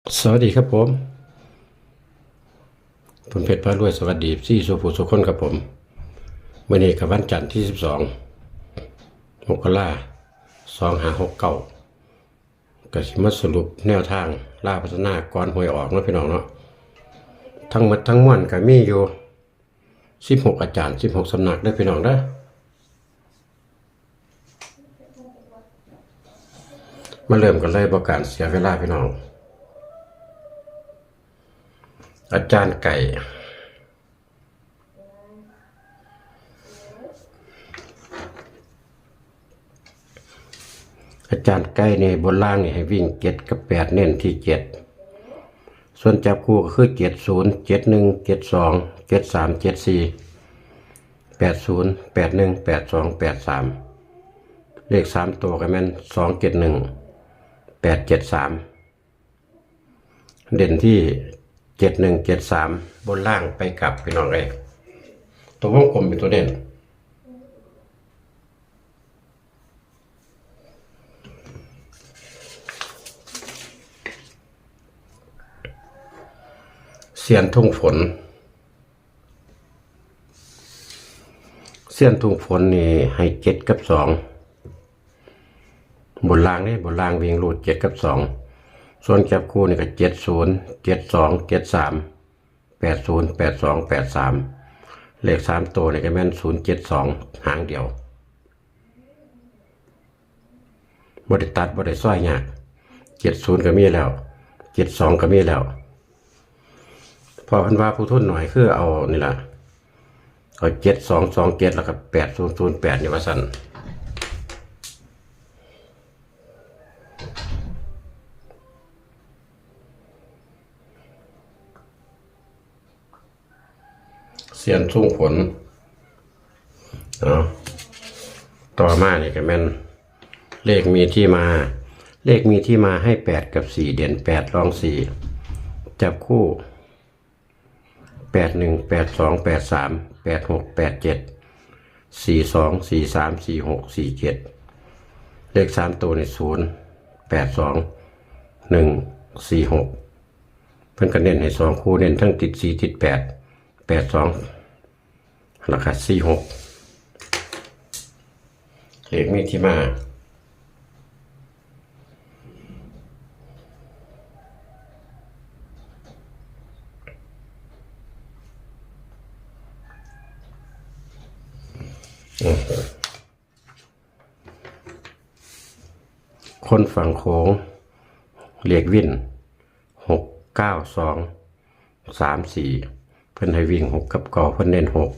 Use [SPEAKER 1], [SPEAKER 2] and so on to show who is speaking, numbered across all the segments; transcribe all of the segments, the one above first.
[SPEAKER 1] สวัสดีครับผม ผมเพชรพระรวยสวัสดีซี่สุภูสุคนครับผมเมื่อนี้กับวันจันทร์ที่สิบสองมกราสองหาหกเก้าก็สิมาสรุปแนวทางล่าพัฒนาก่อนหวยออกนะพี่น้องเนาะทั้งหมดทั้งมวลก็มีอยู่สิบหกอาจารย์สิบหกสำนักได้พี่น้องเด้มาเริ่มกันเลยประการเสียเวลาพี่น้อง อาจารย์ไก่ อาจารย์ไก่ในบนล่างนี่ให้วิ่งเจ็ดกับแปดเน้นที่เจ็ดส่วนจับคู่ก็คือเจ็ดศูนย์เจ็ดหนึ่งเจ็ดสองเจ็ดสามเจ็ดสี่แปดศูนย์แปดหนึ่งแปดสองแปดสามเลขสามตัวก็แม่นสองเจ็ดหนึ่งแปดเจ็ดสามเด่นที่ เจ็ดหนึ่งเจ็ดสามบนล่างไปกลับพี่น้องเองตัววงกลมเป็นตัวเด่นเสียนทุ่งฝน เสียนทุ่งฝนนี่ให้เจ็ดกับสองบนล่างนี่บนล่างเวิ่งรูดเจ็ดกับสอง ส่วนจับคู่นี่ก็เจ็ดศูนย์เจ็ดสองเจ็ดสามแปดศูนย์แปดสองแปดสามเลขสามตัวนี่ก็แม่นศูนย์เจ็ดสองหางเดียวบริตัดบริซ้อยยากเจ็ดศูนย์ก็มีแล้วเจ็ดสองก็มีแล้วพอพันว่าผู้ทุนหน่อยคือเอานี่แหละเอาเจ็ดสองสองเจ็ดแล้วก็แปดศูนย์ศูนย์แปดนี่ว่าสั่น เสียนทุ่งผลเอาะต่อมาเนี่ยก็แม่นเลขมีที่มา เลขมีที่มาให้แปดกับสี่เด่นแปดรองสี่จับคู่แปดหนึ่งแปดสองแปดสามแปดหกแปดเจ็ดสี่สองสี่สามสี่หกสี่เจ็ดเลขสามตัวในศูนย์แปดสองหนึ่งสี่หกเพิ่นก็เน้นให้สองคู่เน้นทั้งติดสี่ติดแปด แปดสองราคาสี่หกเลขมีที่มาคนฝั่งโค้งเรียกวินหกเก้าสองสามสี่ พิ่นให้วิ่งหกกับเก่าเพิ่นเน้นหก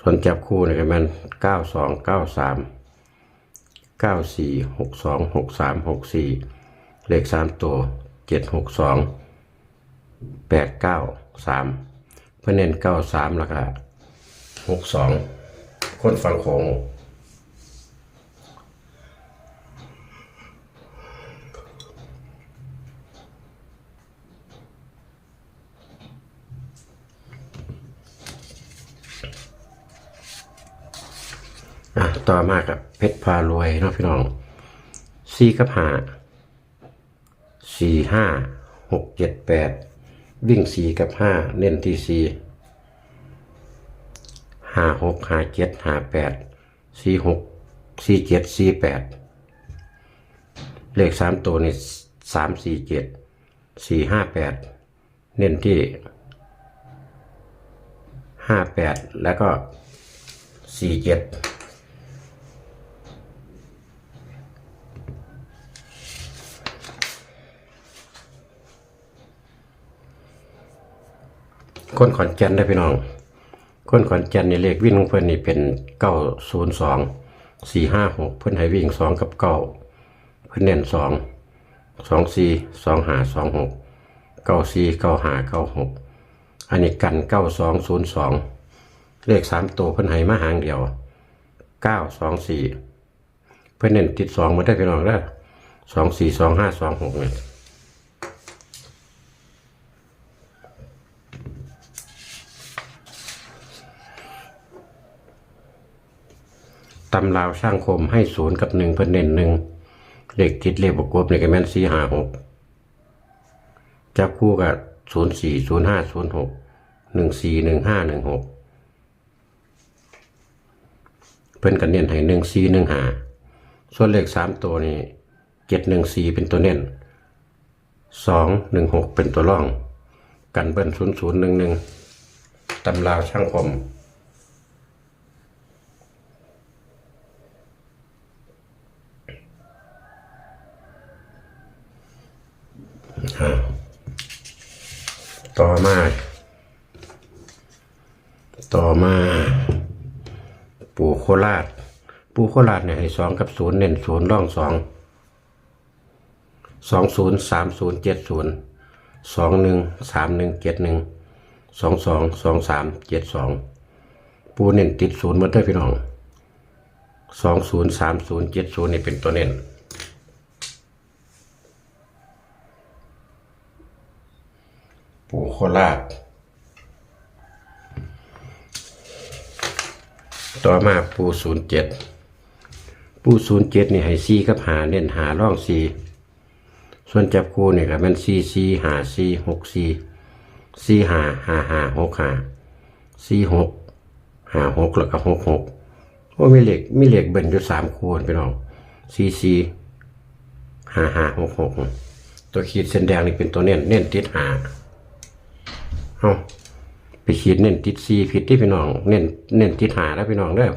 [SPEAKER 1] ส่วนจับคู่นี่ก็มันเก้าสองเก้าสามเก้าสี่หกสองหกสามหกสี่เลขสามตัวเจ็ดหกสองแปดเก้าสามเพิ่นเน้นเก้าสามแล้วก็หกสองคนฟังโค้ง อะต่อมากับเพชรพารวยเนาะพี่น้องสี่กับห้าสี่ห้าหกเจ็ดแปดวิ่งสี่กับห้าเน้นที่สี่ห้าหกห้าเจ็ดห้าแปดสี่หกสี่เจ็ดสี่แปดเลขสามตัวนี่สามสี่เจ็ดสี่ห้าแปดเน้นที่ห้าแปดแล้วก็สี่เจ็ด คนขอนแก่นได้อพี่น้อง คนขอนแก่นนี่เลขวิ่งของเพิ่อนนี่เป็นเก้าศูนย์สองสี่ห้าหกเพิ่อนให้วิ่งสองกับเก้าเพิ่อนเน้นสองสองสี่สองหาสองหกเก้าสี่เก้าหาเก้าหกอันนี้กันเก้าสองศูนย์สองเลขสามตัวเพิ่อนให้มาหางเดียวเก้าสองสี่เพิ่อนเน้นติดสองมาได้อพี่น้องเด้อสองสี่สองห้าสองหกเนี่ย ตำราวช่างคมให้ศูนย์กับหนึ่งเพิ่นเน้นหนึ่งเลขติดเลขประกบในกระแมนสี่ห้าหกจับคู่กับศูนย์สี่ศูนย์ห้าศูนย์หกหนึ่งสี่หนึ่งห้าหนึ่งหกเพิ่นกันเน้นให้หนึ่งสี่หนึ่งห้าส่วนเลขสามตัวนี่เจ็ดหนึ่งสี่เป็นตัวเน้นสองหนึ่งหกเป็นตัวร่อง กันเบิ้ลศูนย์ศูนย์หนึ่งหนึ่งตำราช่างคม ต่อมา ต่อมา ปูโคราช ปูโคราชเนี่ยให้สองกับศูนย์เน้นศูนย์ร่องสองสองศูนย์สามศูนย์เจ็ดศูนย์สองหนึ่งสามหนึ่งเจ็ดหนึ่งสองสองสองสามเจ็ดสองปูเน้นติดศูนย์มาด้วยพี่น้องสองศูนย์สามศูนย์เจ็ดศูนย์นี่เป็นตัวเน้น ปู่โคราช ต่อมาปูศูนย์เจ็ดปูศูนย์เจ็ดนี่ให้ซีกับหาเน้นหาร่องซีส่วนจับคู่เนี่ยก็เป็นซีซีหาซีหกซีซีหาหาหาหกหาซีหกหาหกแล้วก็หกหกโอ้มีเหล็กมีเหล็กเบิ่นอยู่สามคูณไปน้องซีซีหาหาหกหกตัวขีดเส้นแดงนี่เป็นตัวเน้นเน้นติดหา เอาไปขีดเน้นติดซีผิดที่พี่น้อง เน้นเน้นติดหาแล้วพี่น้องเด้อ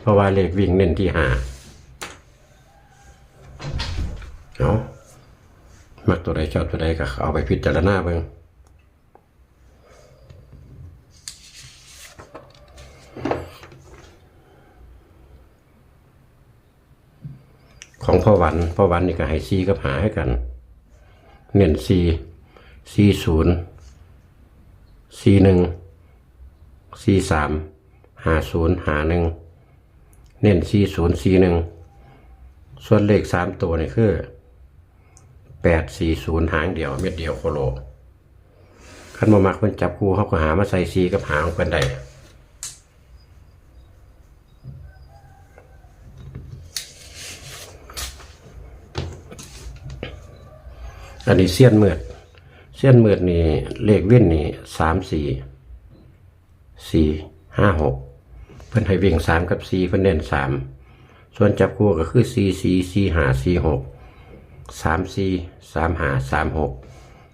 [SPEAKER 1] เพราะว่าเลขวิ่งเน้นที่หาเอามักตัวใดชอบตัวใดก็เอาไปพิจารณาเบิ่งของพ่อวันพ่อวันนี่ก็ให้ซีกับหาให้กัน เน้นซีซีศูนย์ สี่หนึ่งสี่สามหาศูนย์หาหนึ่งเน้นสี่ศูนย์สี่หนึ่งส่วนเลขสามตัวนี่คือแปดสี่ศูนย์หางเดียว เม็ดเดียวโคโลขันมามักมันจับคู่เขาก็หามาใส่ซีกับหางเป็นได้อันนี้เสี้ยนเมือด เส้นมืดนี่เลขเว้นนี่สามสี่สี่ห้าหกเพิ่นให้วิ่งสามกับสี่เพิ่นเน้นสามส่วนจับคู่ก็คือสี่สี่สี่ห้าสี่หกสามสี่สามห้าสามหก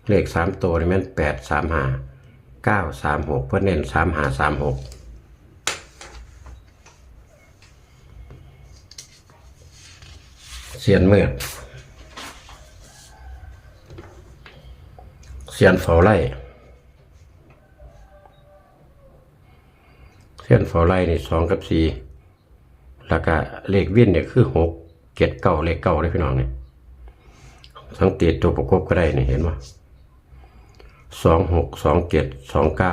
[SPEAKER 1] เลขสามตัวนี่ม่นแปดสามห้าเก้าสามหกเพิ่นเน้นสามห้าสามหกเสียนมืด เสียนเฝ้าไร่เสียนเฝ้าไร่นี่สองกับสี่แล้วก็เลขวิ่นเนี่ยคือหกเจ็ดเก้าเลขเก้าเลยพี่น้องเนี่ยสังเกตตัวประกบก็ได้เนี่ยเห็นไหมสองหกสองเจ็ดสองเก้า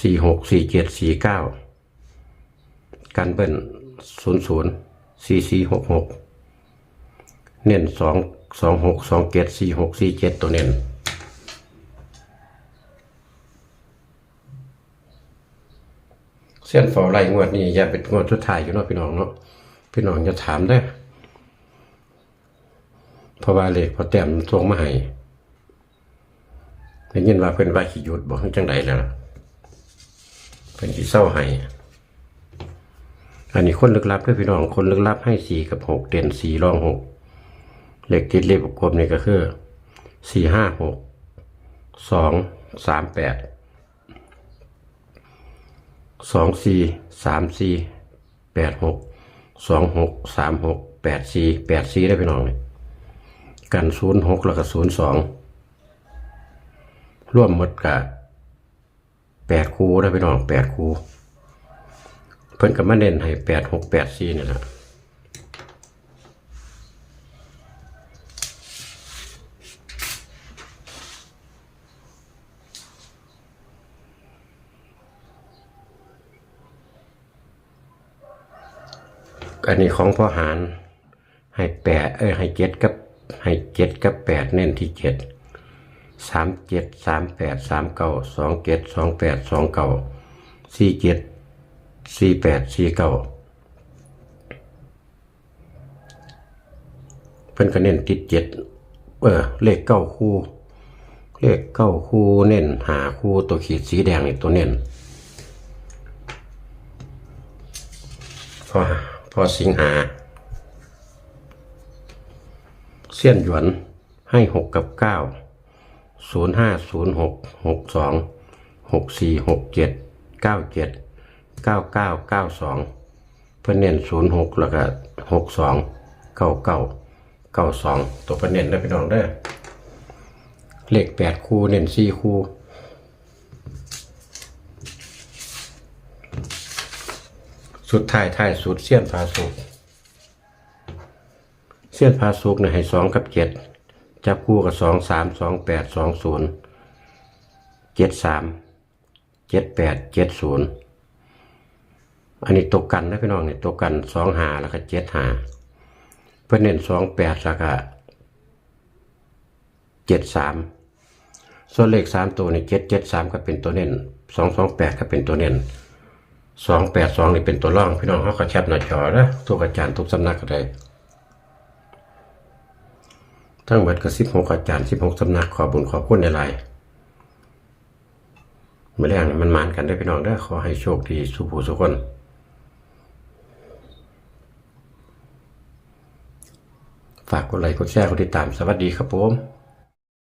[SPEAKER 1] สี่หกสี่เจ็ดสี่เก้ากันเบิ้ลศูนย์ศูนย์สี่สี่หกหกเน้นสอง สองหกสองเจ็ดสี่หกสี่เจ็ดตัวเน้นเส้นฝอไล่งวดนี้อย่าเป็นงวดสุดท้ายอยู่เนาะพี่น้องเนาะพี่น้องจะถามได้เพราะว่าเลขพอแต้มส่งมาให้ได้ยินว่าเพิ่นว่าขี้หยุดบอกจังไดแล้วล่ะเพิ่นสิเศร้าให้อันนี้คนลึกลับด้วยพี่น้องคนลึกลับให้สี่กับหกเด่นสี่รองหก เลขติดเลขประกบนี่ก็คือสี่ห้าหกสองสามแปดสองสี่สามสี่แปดหกสองหกสามหกแปดสี่แปดสี่ได้พี่น้องเลยกันศูนย์หกแล้วก็ศูนย์สองร่วมหมดกับแปดคูได้พี่น้องแปดคูเพิ่นก็มาเน้นให้แปดหกแปดสี่นี่แหละ อันนี้ของพ่อหารให้แปดเออให้เจ็ดกับให้เจ็ดกับแปดเน้นที่เจ็ดสามเจ็ดสามแปดสามเก้าสองเจ็ดสองแปดสองเก้าสี่เจ็ดสี่แปดสี่เก้าเพิ่นก็เน้นติดเจ็ดเออเลขเก้าคู่ เลขเก้าคู่เน้นหาคู่ตัวขีดสีแดงนี่ตัวเน้นพอ พอสิงหา เสี้ยนหยวนให้หกกับเก้าศูนย์ห้าศูนย์หกหกสองหกสี่หกเจ็ดเก้าเจ็ดเก้าเก้าเก้าสองเพื่อนเน้นศูนย์หกแล้วก็หกสองเก้าเก้าเก้าสองตัวเพื่อนเน้นได้อพี่น้องได้เลขแปดคู่เน้นสี่คู่ สุดท้ายท้ายสุดเสี้ยนฟ้าสุกเสี้ยนพาสุกเนี่ยให้สองกับเจ็ดจับคู่กับสองสามสองแปดสองศูนย์เจ็ดสามเจ็ดแปดเจ็ดศูนย์อันนี้ตกกันนะพี่น้องเนี่ยตกกันสองหาแล้วก็เจ็ดหาเพื่อเน้นสองแปดแล้วก็เจ็ดสามส่วนเลขสามตัวเนี่ยเจ็ดเจ็ดสามก็เป็นตัวเน้นสองสองแปดก็เป็นตัวเน้น สองแปดสองนี่เป็นตัวร่อง พี่น้องเขาก็แคปหน้าจอนะทุกอาจารย์ทุกสำนักก็ได้ทั้งหมดก็สิบหกอาจารย์สิบหกสำนักขอบุญขอบคุณในไลน์เมื่อแรกนี่มันมานกันได้พี่น้องได้ขอให้โชคดีสุขภูสุขคนฝากกดไลค์กดแชร์กดติดตามสวัสดีครับผม